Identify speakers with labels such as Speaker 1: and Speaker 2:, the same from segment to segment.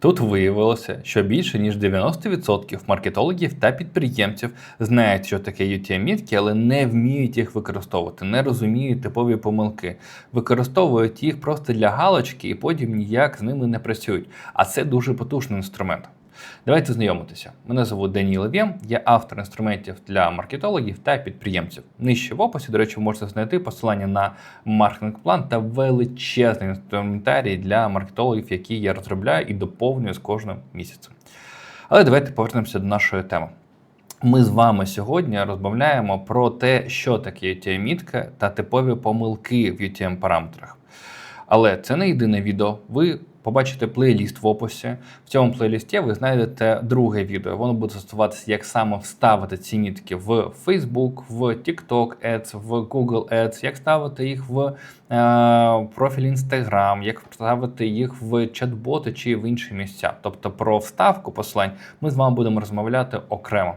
Speaker 1: Тут виявилося, що більше ніж 90% маркетологів та підприємців знають, що таке UTM-мітки, але не вміють їх використовувати, не розуміють типові помилки, використовують їх просто для галочки і потім ніяк з ними не працюють. А це дуже потужний інструмент. Давайте знайомитися. Мене звуть Даніл Левєм, я автор інструментів для маркетологів та підприємців. Нижче в описі, до речі, ви можете знайти посилання на маркетинг-план та величезний інструментарій для маркетологів, які я розробляю і доповнюю з кожним місяцем. Але давайте повернемося до нашої теми. Ми з вами сьогодні розмовляємо про те, що таке UTM-мітка та типові помилки в UTM-параметрах. Але це не єдине відео. Ви побачите плейліст в описі. В цьому плейлісті ви знайдете друге відео. Воно буде стосуватися, як саме вставити ці нітки в Facebook, в TikTok Ads, в Google Ads, як ставити їх в профіль Instagram, як вставити їх в чат-боти чи в інші місця. Тобто про вставку посилань ми з вами будемо розмовляти окремо.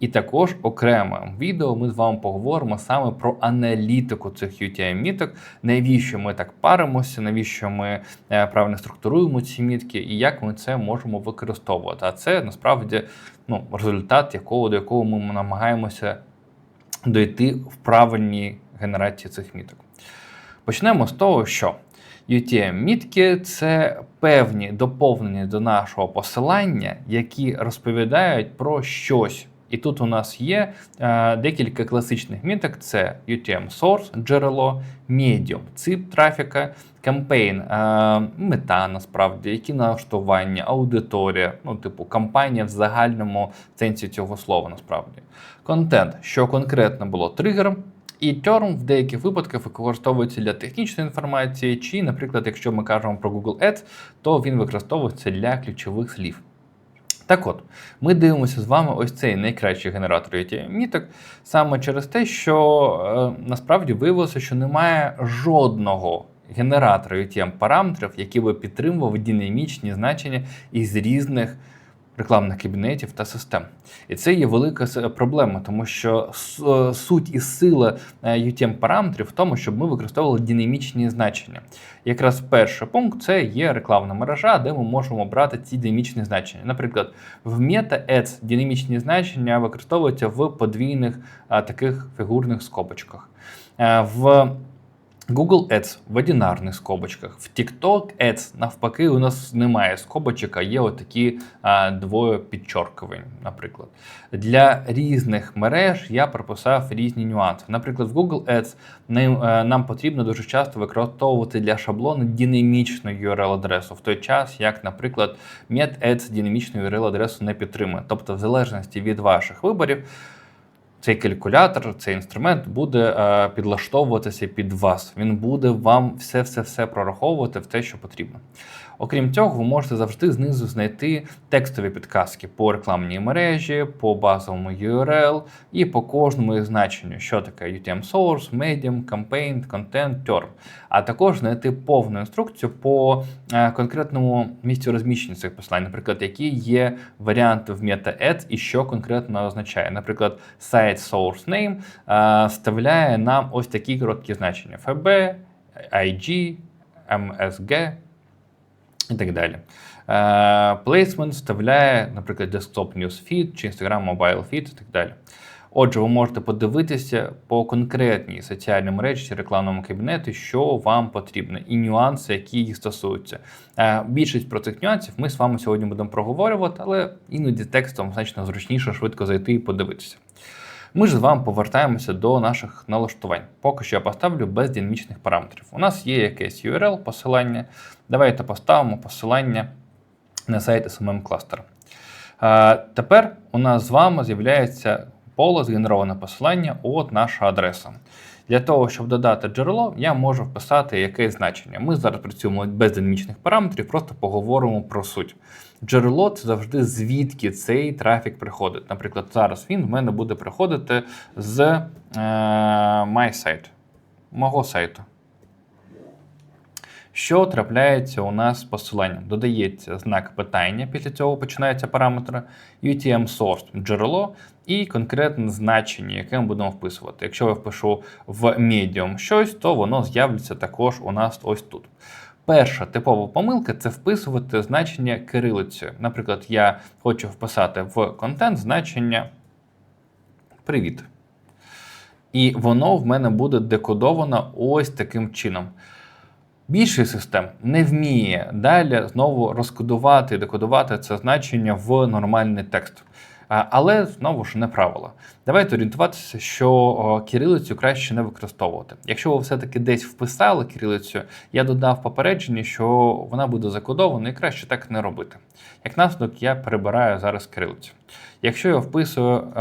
Speaker 1: І також окремо відео ми з вами поговоримо саме про аналітику цих UTM-міток, навіщо ми так паримося, навіщо ми е, правильно структуруємо ці мітки і як ми це можемо використовувати. А це насправді ну, результат, якого до якого ми намагаємося дойти в правильній генерації цих міток. Почнемо з того, що UTM-мітки це певні доповнення до нашого посилання, які розповідають про щось. І тут у нас є е, декілька класичних міток: це UTM Source, джерело, Medium, цип трафіка, кампейн, е, мета насправді, які налаштування, аудиторія, ну, типу, кампанія в загальному сенсі цього слова, насправді. Контент, що конкретно було тригером. І терм в деяких випадках використовується для технічної інформації, чи, наприклад, якщо ми кажемо про Google Ads, то він використовується для ключових слів. Так от, ми дивимося з вами ось цей найкращий генератор UTM-міток саме через те, що е, насправді виявилося, що немає жодного генератора UTM-параметрів, який би підтримував динамічні значення із різних рекламних кабінетів та систем. І це є велика проблема, тому що е, суть і сила utm параметрів в тому, щоб ми використовували динамічні значення. Якраз перший пункт це є рекламна мережа, де ми можемо брати ці динамічні значення. Наприклад, в Meta Ads динамічні значення використовуються в подвійних таких фігурних скобочках. Е, в Google Ads в одинарних скобочках. В TikTok Ads, навпаки, у нас немає скобочок, а є отакі а, двоє підчоркувань, наприклад. Для різних мереж я прописав різні нюанси. Наприклад, в Google Ads нам, е, нам потрібно дуже часто використовувати для шаблону динамічну URL-адресу, в той час, як, наприклад, MedAds динамічну URL-адресу не підтримує. Тобто, в залежності від ваших виборів цей калькулятор, цей інструмент буде е, підлаштовуватися під вас. Він буде вам все-все-все прораховувати в те, що потрібно. Окрім цього, ви можете завжди знизу знайти текстові підказки по рекламній мережі, по базовому URL і по кожному значенню, що таке UTM Source, Medium, Campaign, Content, Term. А також знайти повну інструкцію по е, конкретному місцю розміщення цих посилань, наприклад, які є варіанти в Meta-Ads і що конкретно означає. Наприклад, сайт Source Name е, вставляє нам ось такі короткі значення: FB, IG, MSG і так далі. Плейсмент вставляє, наприклад, Desktop News Feed чи Instagram Mobile Feed і так далі. Отже, ви можете подивитися по конкретній соціальній мережі чи рекламному кабінету, що вам потрібно, і нюанси, які їх стосуються. Більшість про цих нюансів ми з вами сьогодні будемо проговорювати, але іноді текстом значно зручніше швидко зайти і подивитися. Ми ж з вами повертаємося до наших налаштувань. Поки що я поставлю без динамічних параметрів. У нас є якесь URL посилання. Давайте поставимо посилання на сайт SMM кластера. Тепер у нас з вами з'являється поле згенероване посилання, от наша адреса. Для того, щоб додати джерело, я можу вписати якесь значення. Ми зараз працюємо без динамічних параметрів, просто поговоримо про суть. Джерело це завжди звідки цей трафік приходить. Наприклад, зараз він в мене буде приходити з е, MySite, мого сайту. Що трапляється у нас з посиланням? Додається знак питання, після цього починається параметр UTM source джерело і конкретне значення, яке ми будемо вписувати. Якщо я впишу в Medium щось, то воно з'явиться також у нас ось тут. Перша типова помилка це вписувати значення кирилицею. Наприклад, я хочу вписати в контент значення Привіт. І воно в мене буде декодовано ось таким чином. Більшість систем не вміє далі знову розкодувати декодувати це значення в нормальний текст. Але знову ж не правило. Давайте орієнтуватися, що кирилицю краще не використовувати. Якщо ви все-таки десь вписали кирилицю, я додав попередження, що вона буде закодована і краще так не робити. Як наслідок, я перебираю зараз кирилицю. Якщо я вписую, е,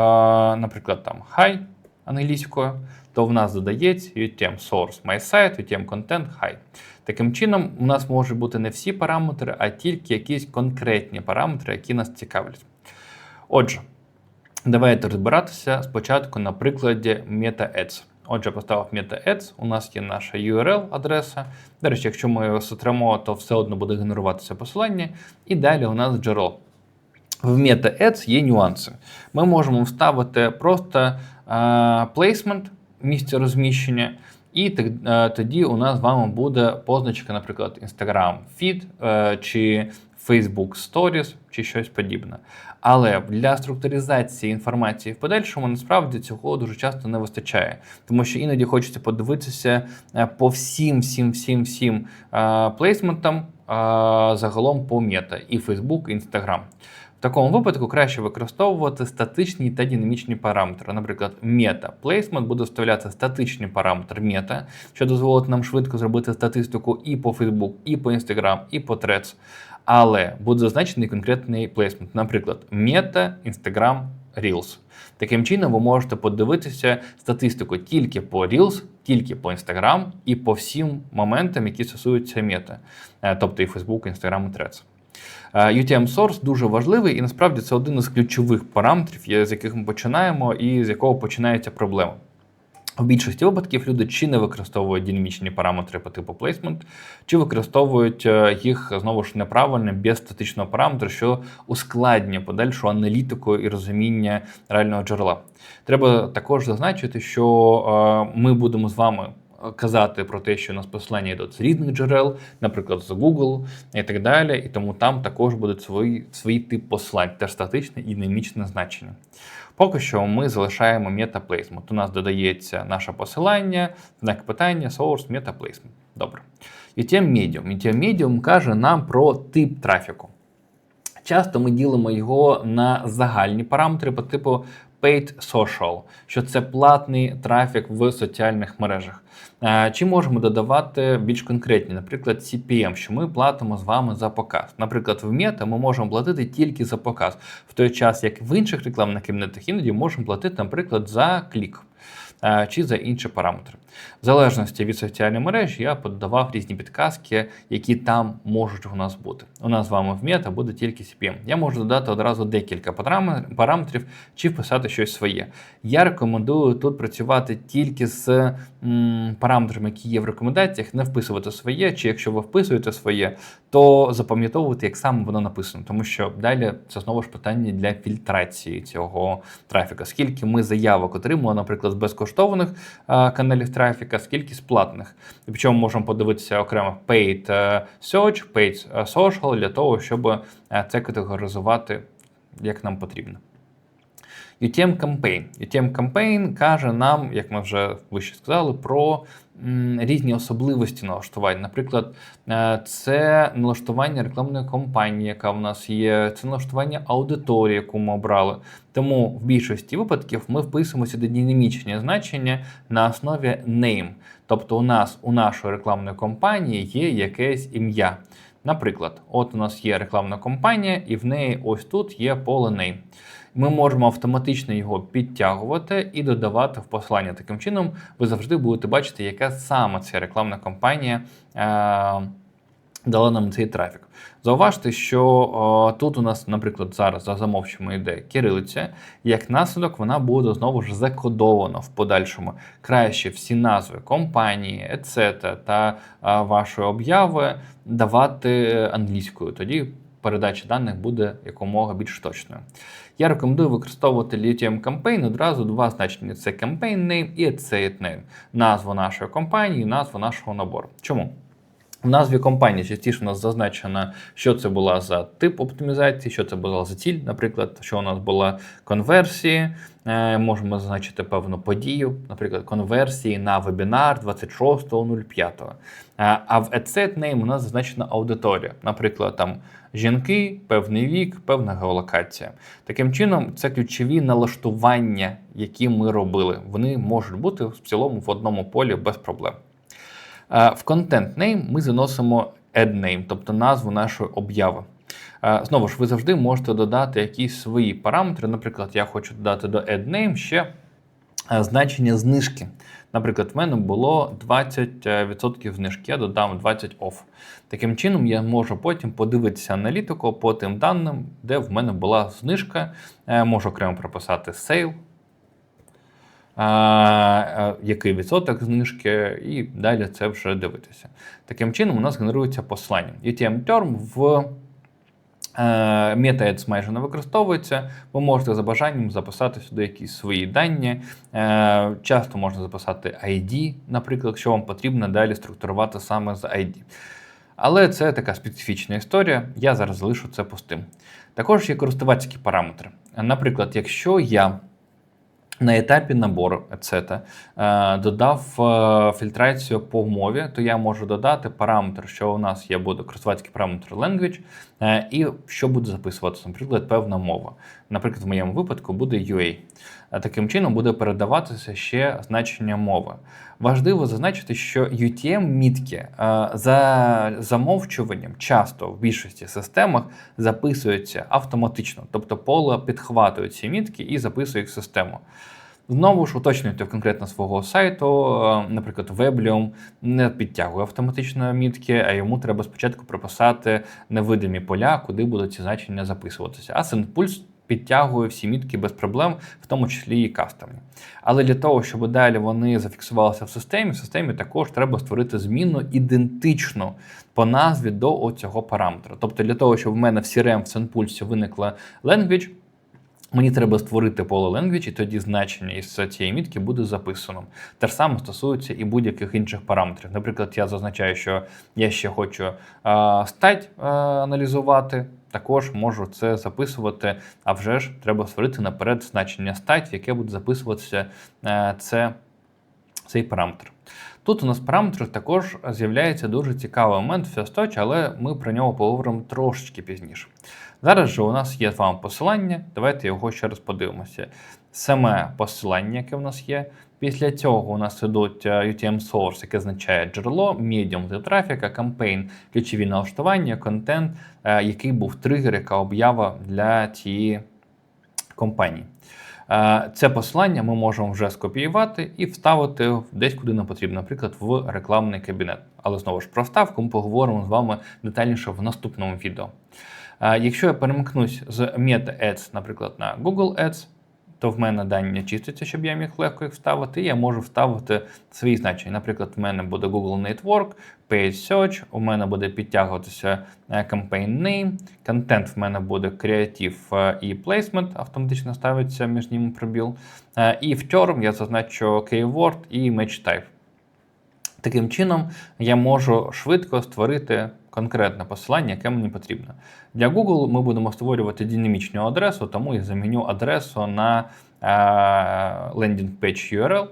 Speaker 1: наприклад, там hi англійською, то в нас додається UTM source my site, UTM content hi. Таким чином, у нас можуть бути не всі параметри, а тільки якісь конкретні параметри, які нас цікавлять. Отже, давайте розбиратися спочатку на прикладі MetaAds. Отже, поставив MetaAds, у нас є наша URL-адреса. До речі, якщо ми його сотремо, то все одно буде генеруватися посилання. І далі у нас джерело. В MetaAds є нюанси. Ми можемо вставити просто placement, місце розміщення, і тоді у нас з вами буде позначка, наприклад, Instagram Feed е, чи Facebook Stories чи щось подібне. Але для структуризації інформації в подальшому насправді цього дуже часто не вистачає, тому що іноді хочеться подивитися е, по всім, всім, всім, всім е, плейсментам загалом по мета і Facebook, і Instagram. Такому випадку краще використовувати статичні та динамічні параметри. Наприклад, мета Placement буде вставляти статичний параметр мета, що дозволить нам швидко зробити статистику і по Facebook, і по Instagram, і по Threads. Але буде зазначений конкретний плейсмент, наприклад, мета, Instagram, Reels. Таким чином, ви можете подивитися статистику тільки по Reels, тільки по Instagram і по всім моментам, які стосуються мета, е, тобто і Facebook, Instagram, і Threads. UTM Source дуже важливий, і насправді це один із ключових параметрів, з яких ми починаємо, і з якого починається проблема. В більшості випадків люди чи не використовують динамічні параметри по типу placement, чи використовують е, їх знову ж неправильно, без статичного параметру, що ускладнює подальшу аналітику і розуміння реального джерела. Треба також зазначити, що е, ми будемо з вами казати про те, що у нас посилання йдуть з різних джерел, наприклад, з Google і так далі. І тому там також будуть свої свої тип посилань, теж статичне і динамічне значення. Поки що ми залишаємо MetaPlacement. У нас додається наше посилання, знак питання, source, MetaPlacement. Добре. UTM Medium. UTM Medium каже нам про тип трафіку. Часто ми ділимо його на загальні параметри по типу paid social, що це платний трафік в соціальних мережах. Е, чи можемо додавати більш конкретні, наприклад, CPM, що ми платимо з вами за показ. Наприклад, в Мета ми можемо платити тільки за показ, в той час, як в інших рекламних кабінетах іноді можемо платити, наприклад, за клік. Е, чи за інші параметри. В залежності від соціальної мережі я подавав різні підказки, які там можуть у нас бути. У нас з вами в мета буде тільки CPM. Я можу додати одразу декілька параметрів чи вписати щось своє. Я рекомендую тут працювати тільки з м, параметрами, які є в рекомендаціях, не вписувати своє, чи якщо ви вписуєте своє, то запам'ятовувати, як саме воно написано, тому що далі це знову ж питання для фільтрації цього трафіка. Скільки ми заявок отримуємо, наприклад, з безкоштовних каналів трафіка, скільки з платних. Причому можемо подивитися окремо paid search, paid social для того, щоб це категоризувати як нам потрібно. UTM Campaign. UTM Campaign каже нам, як ми вже вище сказали, про різні особливості налаштувань. Наприклад, е, це налаштування рекламної кампанії, яка в нас є, це налаштування аудиторії, яку ми обрали. Тому в більшості випадків ми вписуємо сюди динамічні значення на основі name. Тобто, у нас у нашої рекламної кампанії є якесь ім'я. Наприклад, от у нас є рекламна кампанія, і в неї ось тут є поле name ми можемо автоматично його підтягувати і додавати в посилання. Таким чином, ви завжди будете бачити, яка саме ця рекламна кампанія. Е Дала нам цей трафік. Зауважте, що о, тут у нас, наприклад, зараз за замовчимо йде кирилиця, як наслідок вона буде знову ж закодована в подальшому. Краще всі назви компанії, ецета та а, вашої обяви давати англійською. Тоді передача даних буде якомога більш точною. Я рекомендую використовувати Lithium Campaign одразу два значення: це Campaign Name і Name. Назву нашої компанії, назву нашого набору. Чому? В назві компанії частіше у нас зазначено, що це була за тип оптимізації, що це була за ціль, наприклад, що у нас була конверсії. Е, можемо зазначити певну подію, наприклад, конверсії на вебінар 26.05. Е, а в EdSet name у нас зазначена аудиторія, наприклад, там жінки, певний вік, певна геолокація. Таким чином, це ключові налаштування, які ми робили. Вони можуть бути в цілому в одному полі без проблем. В Content Name ми заносимо Add Name, тобто назву нашої обяви. Знову ж, ви завжди можете додати якісь свої параметри. Наприклад, я хочу додати до Add Name ще значення знижки. Наприклад, в мене було 20% знижки, я додам 20 off. Таким чином, я можу потім подивитися аналітику по тим даним, де в мене була знижка. Е, можу окремо прописати sale який відсоток знижки, і далі це вже дивитися. Таким чином, у нас генерується послання. UTM Term в MetaAds майже не використовується, ви можете за бажанням записати сюди якісь свої дані. Е, часто можна записати ID, наприклад, якщо вам потрібно далі структурувати саме з ID. Але це така специфічна історія, я зараз залишу це пустим. Також є користувацькі параметри. Наприклад, якщо я на етапі набору ецета додав е, фільтрацію по мові, то я можу додати параметр, що у нас є буде користувацький параметр language, е, і що буде записуватися, наприклад, певна мова. Наприклад, в моєму випадку буде UA. Таким чином буде передаватися ще значення мови. Важливо зазначити, що UTM-мітки е, за замовчуванням часто в більшості системах записуються автоматично, тобто поле підхватує ці мітки і записує їх в систему. Знову ж уточнюйте конкретно свого сайту, е, наприклад, Weblium не підтягує автоматично мітки, а йому треба спочатку прописати невидимі поля, куди будуть ці значення записуватися. А SendPulse підтягує всі мітки без проблем, в тому числі і кастомні. Але для того, щоб далі вони зафіксувалися в системі, в системі також треба створити зміну ідентичну по назві до цього параметра. Тобто, для того, щоб в мене в CRM в SendPulse виникла language, Мені треба створити поле language, і тоді значення із цієї мітки буде записано. Те ж саме стосується і будь-яких інших параметрів. Наприклад, я зазначаю, що я ще хочу а, стать а, аналізувати. Також можу це записувати, а вже ж треба створити наперед значення стать, в яке буде записуватися а, це, цей параметр. Тут у нас параметр також з'являється дуже цікавий момент в Fast але ми про нього поговоримо трошечки пізніше. Зараз же у нас є з вами посилання, давайте його ще раз подивимося. Саме посилання, яке у нас є. Після цього у нас ідуть е, UTM Source, яке означає джерело, medium для трафіка, кампейн, ключові налаштування, контент, е, який був тригер, яка об'ява для цієї компанії. Е, це посилання ми можемо вже скопіювати і вставити десь, куди нам потрібно, наприклад, в рекламний кабінет. Але знову ж про вставку ми поговоримо з вами детальніше в наступному відео. Якщо я перемкнусь з Meta Ads, наприклад, на Google Ads, то в мене дані чиститься, щоб я міг легко їх вставити. Я можу вставити свої значення. Наприклад, в мене буде Google Network, Page Search, у мене буде підтягуватися е, Campaign Name, контент в мене буде Creative е, і Placement, автоматично ставиться між ними пробіл. Е, і в term я зазначу Keyword і Match Type. Таким чином, я можу швидко створити конкретне посилання, яке мені потрібно. Для Google ми будемо створювати динамічну адресу, тому я заміню адресу на landing page URL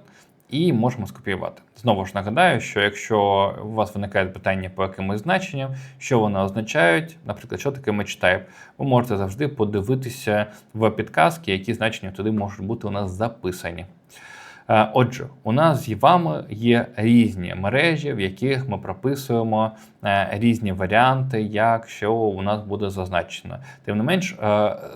Speaker 1: і можемо скопіювати. Знову ж нагадаю, що якщо у вас виникає питання по якимось значенням, що вони означають, наприклад, що таке match ви можете завжди подивитися в підказки, які значення туди можуть бути у нас записані. Е, отже, у нас з вами є різні мережі, в яких ми прописуємо е, різні варіанти, як що у нас буде зазначено. Тим не менш, е,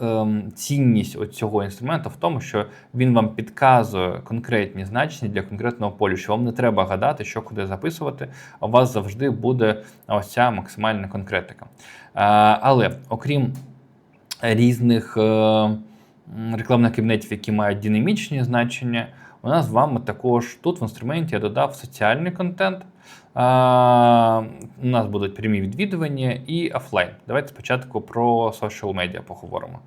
Speaker 1: ем, цінність цього інструменту в тому, що він вам підказує конкретні значення для конкретного полю, що вам не треба гадати, що куди записувати. У вас завжди буде ось ця максимальна конкретика. Але окрім різних рекламних кабінетів, які мають динамічні значення. У нас з вами також тут в інструменті я додав соціальний контент. А, У нас будуть прямі відвідування і офлайн. Давайте спочатку про social media поговоримо.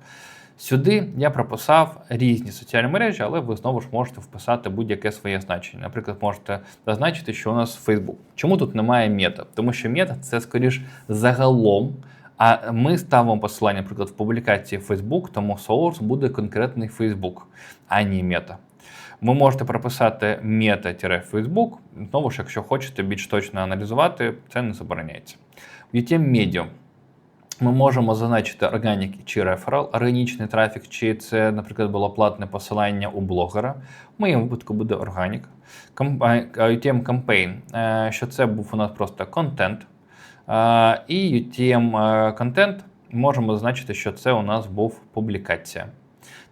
Speaker 1: Сюди я прописав різні соціальні мережі, але ви знову ж можете вписати будь-яке своє значення. Наприклад, можете зазначити, що у нас Facebook. Чому тут немає мета? Тому що мета це скоріш загалом. А ми ставимо посилання, наприклад, в публікації Facebook, тому source буде конкретний Facebook, а не мета. Ви можете прописати мета-Facebook. Знову ж, якщо хочете більш точно аналізувати, це не забороняється. В UTM Medium ми можемо зазначити органік чи реферал, органічний трафік, чи це, наприклад, було платне посилання у блогера. В моєму випадку буде органік. UTM Campaign, е, що це був у нас просто контент. Е, І UTM е, контент можемо зазначити, що це у нас був публікація.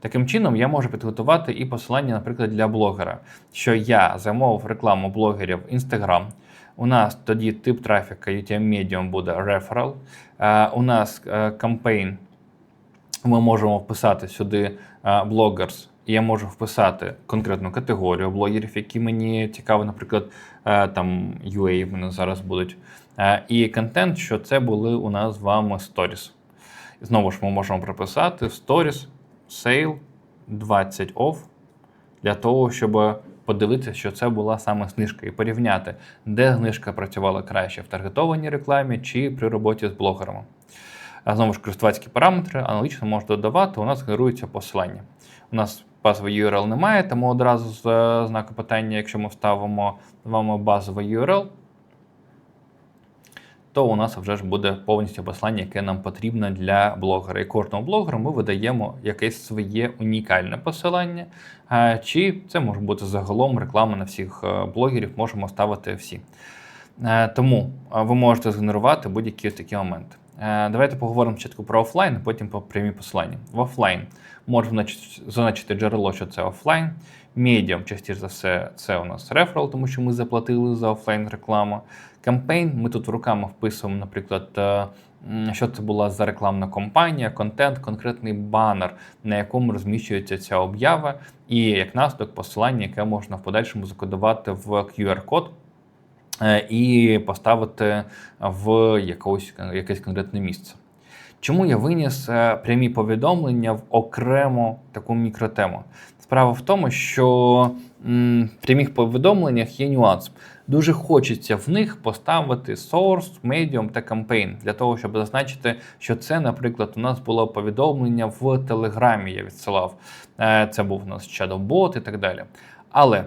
Speaker 1: Таким чином, я можу підготувати і посилання, наприклад, для блогера, що я замовив рекламу блогерів Instagram. У нас тоді тип трафіка UTM Medium буде referral. Е, У нас е, кампейн. Ми можемо вписати сюди е, і я можу вписати конкретну категорію блогерів, які мені цікаві, наприклад, там UA в мене зараз будуть. І контент, що це були у нас з вами stories. Знову ж ми можемо прописати stories, sale 20 off для того, щоб подивитися, що це була саме знижка, і порівняти, де знижка працювала краще в таргетованій рекламі чи при роботі з блогерами. А знову ж користувацькі параметри аналогічно можна додавати, у нас генерується посилання. У нас базовий URL немає, тому одразу з е, знаку питання, якщо ми вставимо з вами базовий URL, то у нас вже ж буде повністю посилання, яке нам потрібно для блогера. І кожному блогеру ми видаємо якесь своє унікальне посилання, е, чи це може бути загалом реклама на всіх е, блогерів, можемо ставити всі. Е, Тому ви можете згенерувати будь-які такі моменти. Давайте поговоримо спочатку про офлайн, а потім про прямі посилання. В офлайн можемо зазначити джерело, що це офлайн. Медіум, частіше за все, це у нас реферал, тому що ми заплатили за офлайн рекламу. Кампейн ми тут руками вписуємо, наприклад, е, що це була за рекламна кампанія, контент, конкретний банер, на якому розміщується ця об'ява, і як наслідок посилання, яке можна в подальшому закодувати в QR-код. е, І поставити в якось, якесь конкретне місце. Чому я виніс е, прямі повідомлення в окрему таку мікротему? Справа в тому, що прямих повідомленнях є нюанс. Дуже хочеться в них поставити source, medium та campaign для того, щоб зазначити, що це, наприклад, у нас було повідомлення в Телеграмі. Я відсилав. Е, Це був у нас чат-бот і так далі. Але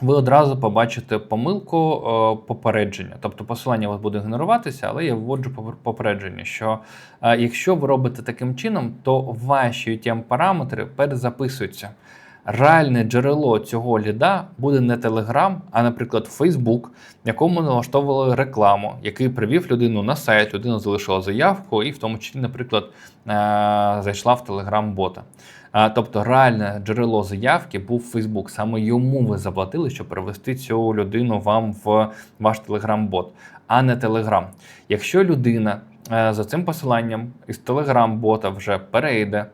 Speaker 1: ви одразу побачите помилку е, попередження. Тобто посилання у вас буде генеруватися, але я вводжу попер- попередження, що е, якщо ви робите таким чином, то ваші UTM параметри перезаписуються. Реальне джерело цього ліда буде не Telegram, а, наприклад, в якому налаштовували рекламу, який привів людину на сайт, людина залишила заявку, і в тому числі, наприклад, е, зайшла в Telegram-бота. Тобто реальне джерело заявки був Facebook. Саме йому ви заплатили, щоб перевести цю людину вам в ваш Telegram-бот, а не Telegram. Якщо людина е, за цим посиланням із Telegram-бота вже перейде, е,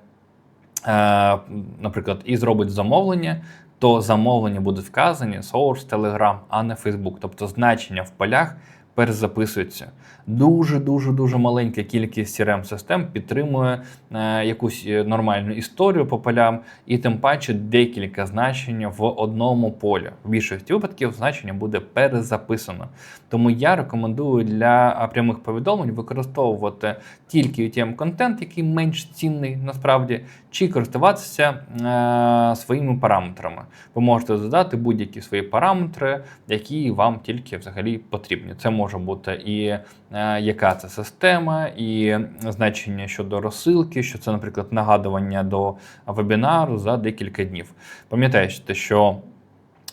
Speaker 1: наприклад, і зробить замовлення, то замовлення будуть вказані source Telegram, а не Facebook. Тобто значення в полях перезаписуються. Дуже дуже дуже маленька кількість crm систем підтримує е, якусь е, нормальну історію по полям, і тим паче декілька значень в одному полі. В більшості випадків значення буде перезаписано. Тому я рекомендую для прямих повідомлень використовувати тільки utm контент, який менш цінний насправді, чи користуватися е, своїми параметрами. Ви можете задати будь-які свої параметри, які вам тільки взагалі потрібні. Це може бути і е, яка це система, і значення щодо розсилки, що це, наприклад, нагадування до вебінару за декілька днів. Пам'ятаєте, що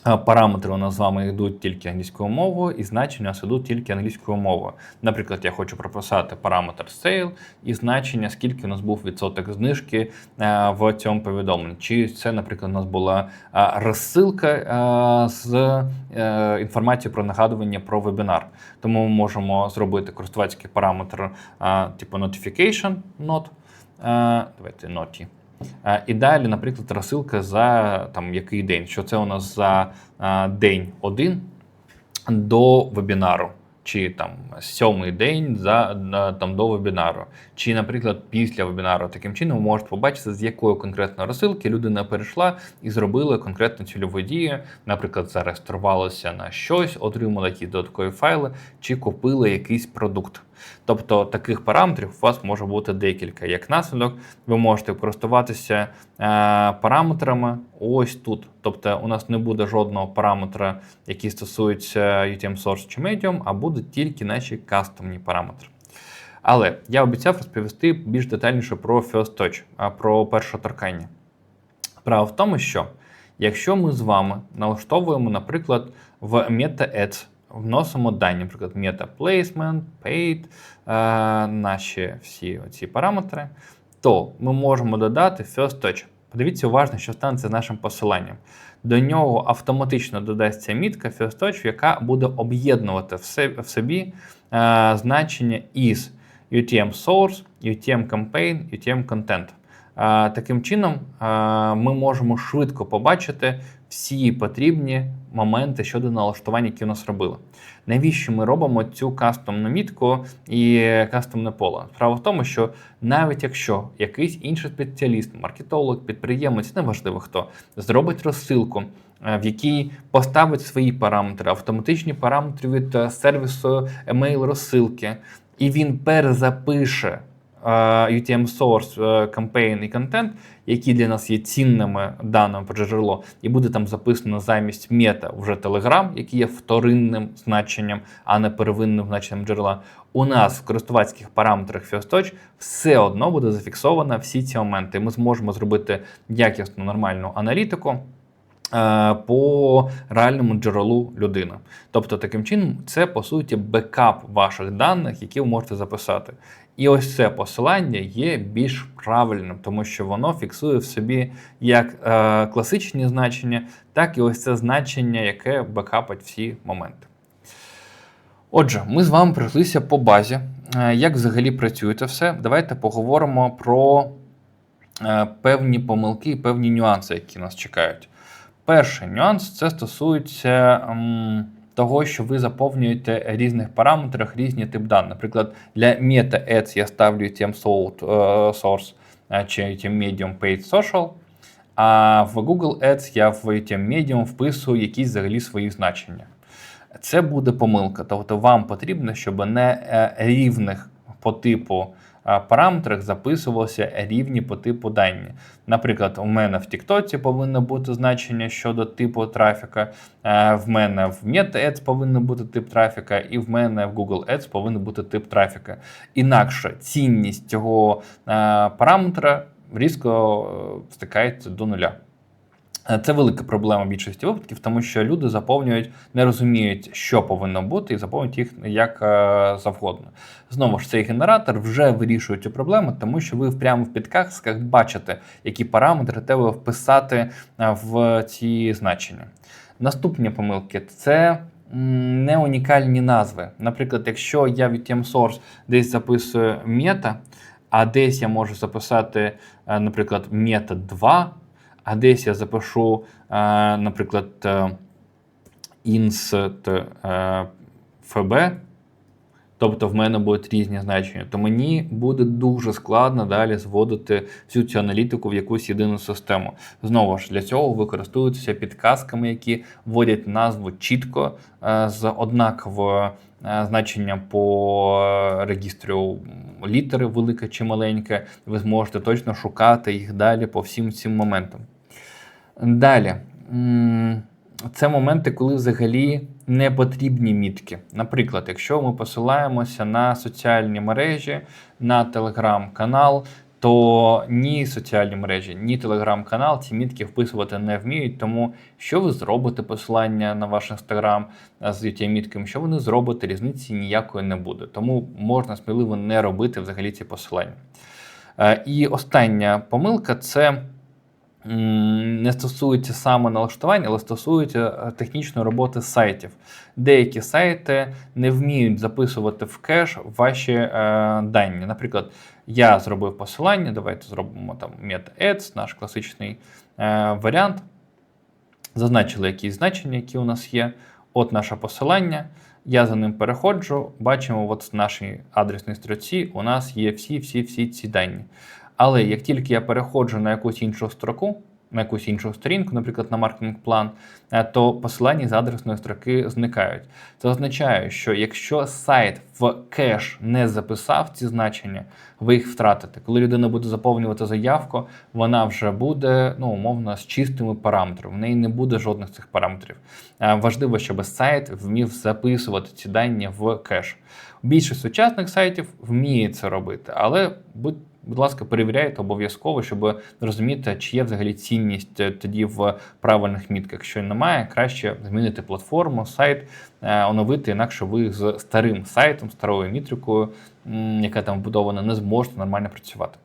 Speaker 1: Параметри у нас з вами йдуть тільки англійською мовою, і значення у нас йдуть тільки англійською мовою. Наприклад, я хочу прописати параметр sale і значення, скільки у нас був відсоток знижки е, в цьому повідомленні. Чи це, наприклад, у нас була е, розсилка е, з інформацією про нагадування про вебінар. Тому ми можемо зробити користувацький параметр типу notification not. Давайте noty. Е, І далі, наприклад, розсилка за там який день, що це у нас за е, день один до вебінару. чи там сьомий день за там до вебінару, чи, наприклад, після вебінару. Таким чином, ви можете побачити, з якої конкретної розсилки людина перейшла і зробила конкретну цільову дію, наприклад, зареєструвалася на щось, отримала якісь додаткові файли, чи купила якийсь продукт. Тобто таких параметрів у вас може бути декілька. Як наслідок, ви можете користуватися е, параметрами ось тут. Тобто, у нас не буде жодного параметра, який стосується UTM Source чи Medium, а будуть тільки наші кастомні параметри. Але я обіцяв розповісти більш детальніше про First Touch, про перше торкання. Справа в тому, що якщо ми з вами налаштовуємо, наприклад, в Meta Ads, вносимо дані, наприклад, Meta Placement, Paid, е, наші всі ці параметри, то ми можемо додати First Touch. Подивіться уважно, що станеться з нашим посиланням. До нього автоматично додасться мітка First Touch, яка буде об'єднувати в собі е, значення із UTM Source, UTM Campaign, UTM Content. Е, Таким чином, ми можемо швидко побачити всі потрібні моменти щодо налаштування, які у нас робили. Навіщо ми робимо цю кастомну мітку і кастомне поле? Справа в тому, що навіть якщо якийсь інший спеціаліст, маркетолог, підприємець, неважливо хто, зробить розсилку, е, в якій поставить свої параметри, автоматичні параметри від е, сервісу емейл розсилки, і він перезапише UTM Source, Campaign і контент, які для нас є цінними даними про джерело, і буде там записано замість мета вже Telegram, який є вторинним значенням, а не первинним значенням джерела. У нас в користувацьких параметрах FirstTouch все одно буде зафіксовано всі ці моменти. Ми зможемо зробити якісну нормальну аналітику. Е, По реальному джерелу людини. Тобто, таким чином, це по суті бекап ваших даних, які ви можете записати. І ось це посилання є більш правильним, тому що воно фіксує в собі як е, класичні значення, так і ось це значення, яке бекапить всі моменти. Отже, ми з вами пройшлися по базі. Е, Як взагалі працює це все? Давайте поговоримо про е, певні помилки і певні нюанси, які нас чекають. Перший нюанс це стосується м, того, що ви заповнюєте різних параметрах різні тип даних. Наприклад, для Meta Ads я ставлю TM е, Source е, чи TM Medium Paid Social, а в Google Ads я в TM Medium вписую якісь взагалі свої значення. Це буде помилка. Тобто вам потрібно, щоб не е, рівних по типу параметрах записувалися рівні по типу дані. Наприклад, у мене в Тіктоці повинно бути значення щодо типу трафіка, е, в мене в Meta Ads повинен бути тип трафіка, і в мене в Google Ads повинен бути тип трафіка. Інакше цінність цього е, параметра різко е, стикається до нуля. Е, Це велика проблема в більшості випадків, тому що люди заповнюють, не розуміють, що повинно бути, і заповнюють їх як е, завгодно. Знову ж цей генератор вже вирішує цю проблему, тому що ви прямо в підказках бачите, які параметри треба вписати е, в ці значення. Наступні помилки це не унікальні назви. Наприклад, якщо я від TeamSource десь записую мета, а десь я можу записати, е, наприклад, мета 2 а десь я запишу, е, наприклад, е, inst е, fb, тобто в мене будуть різні значення, то мені буде дуже складно далі зводити всю цю аналітику в якусь єдину систему. Знову ж для цього використовуються підказками, які вводять назву чітко з однаковою е, значенням по регістру літери, велике чи маленьке. Ви зможете точно шукати їх далі по всім цим моментам. Далі. Це моменти, коли взагалі не потрібні мітки. Наприклад, якщо ми посилаємося на соціальні мережі, на телеграм-канал, то ні соціальні мережі, ні телеграм-канал ці мітки вписувати не вміють. Тому що ви зробите посилання на ваш інстаграм з UTM мітками, що ви не зробите, різниці ніякої не буде. Тому можна сміливо не робити взагалі ці посилання. Е, І остання помилка це не стосується саме налаштування, але стосується е, технічної роботи сайтів. Деякі сайти не вміють записувати в кеш ваші е, дані. Наприклад, я зробив посилання, давайте зробимо там MetaAds, наш класичний е, варіант. Зазначили якісь значення, які у нас є. От наше посилання. Я за ним переходжу, бачимо, от в нашій адресній строці у нас є всі-всі-всі ці дані. Але як тільки я переходжу на якусь іншу строку, на якусь іншу сторінку, наприклад, на маркетинг план, е, то посилання з адресної строки зникають. Це означає, що якщо сайт в кеш не записав ці значення, ви їх втратите. Коли людина буде заповнювати заявку, вона вже буде ну, умовно з чистими параметрами. В неї не буде жодних цих параметрів. Е, Важливо, щоб сайт вмів записувати ці дані в кеш. Більшість сучасних сайтів вміє це робити, але будь Будь ласка, перевіряйте обов'язково, щоб розуміти, чи є взагалі цінність е, тоді в правильних мітках. Якщо немає, краще змінити платформу, сайт, е, оновити, інакше ви з старим сайтом, старою мітрикою, яка там вбудована, не зможете нормально працювати.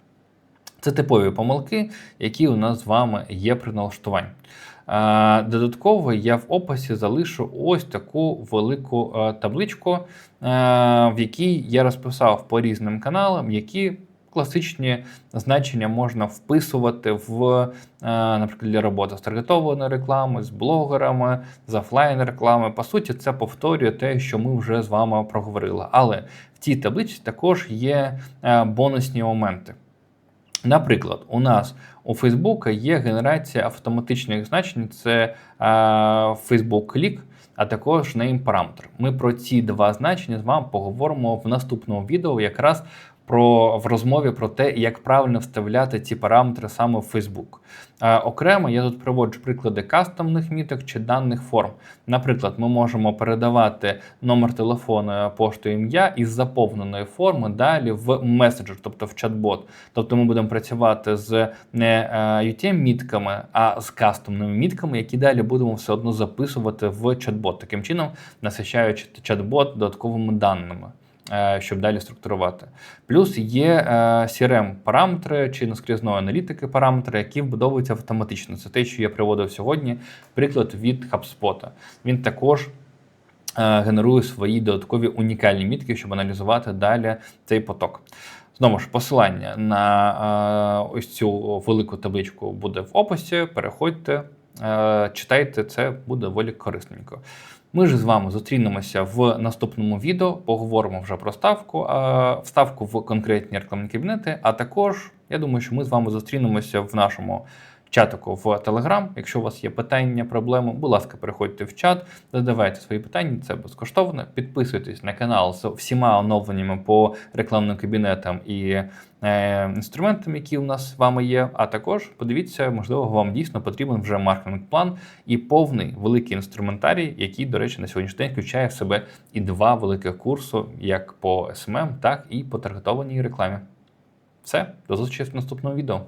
Speaker 1: Це типові помилки, які у нас з вами є при налаштуванні. Додатково я в описі залишу ось таку велику е, табличку, е, в якій я розписав по різним каналам, які класичні значення можна вписувати в, е, наприклад, для роботи з таргетованою рекламою, з блогерами, з офлайн реклами. По суті, це повторює те, що ми вже з вами проговорили. Але в цій таблиці також є бонусні моменти. Наприклад, у нас у Фейсбука є генерація автоматичних значень, це Facebook Click, а також name параметр. Ми про ці два значення з вами поговоримо в наступному відео, якраз про в розмові про те, як правильно вставляти ці параметри саме в Facebook. Е, окремо я тут приводжу приклади кастомних міток чи даних форм. Наприклад, ми можемо передавати номер телефону, пошту ім'я із заповненої форми далі в меседжер, тобто в чат-бот. Тобто ми будемо працювати з не UTM-мітками, а з кастомними мітками, які далі будемо все одно записувати в чат-бот, таким чином насичаючи чат-бот додатковими даними. Е, Щоб далі структурувати. Плюс є е, crm параметри чи наскрізної аналітики параметри, які вбудовуються автоматично. Це те, що я приводив сьогодні, приклад від HubSpot. Він також е, генерує свої додаткові унікальні мітки, щоб аналізувати далі цей поток. Знову ж посилання на ось цю велику табличку буде в описі. Переходьте, читайте, це буде доволі корисненько. Ми ж з вами зустрінемося в наступному відео, поговоримо вже про ставку, е, вставку в конкретні рекламні кабінети. А також я думаю, що ми з вами зустрінемося в нашому чатику в Telegram. Якщо у вас є питання, проблеми, будь ласка, переходьте в чат, задавайте свої питання, це безкоштовно. Підписуйтесь на канал з всіма оновленнями по рекламним кабінетам і е, інструментам, які у нас з вами є. А також подивіться, можливо, вам дійсно потрібен вже маркетинг план і повний великий інструментарій, який, до речі, на сьогоднішній день включає в себе і два великих курсу, як по SMM, так і по таргетованій рекламі. Все, до зустрічі в наступному відео.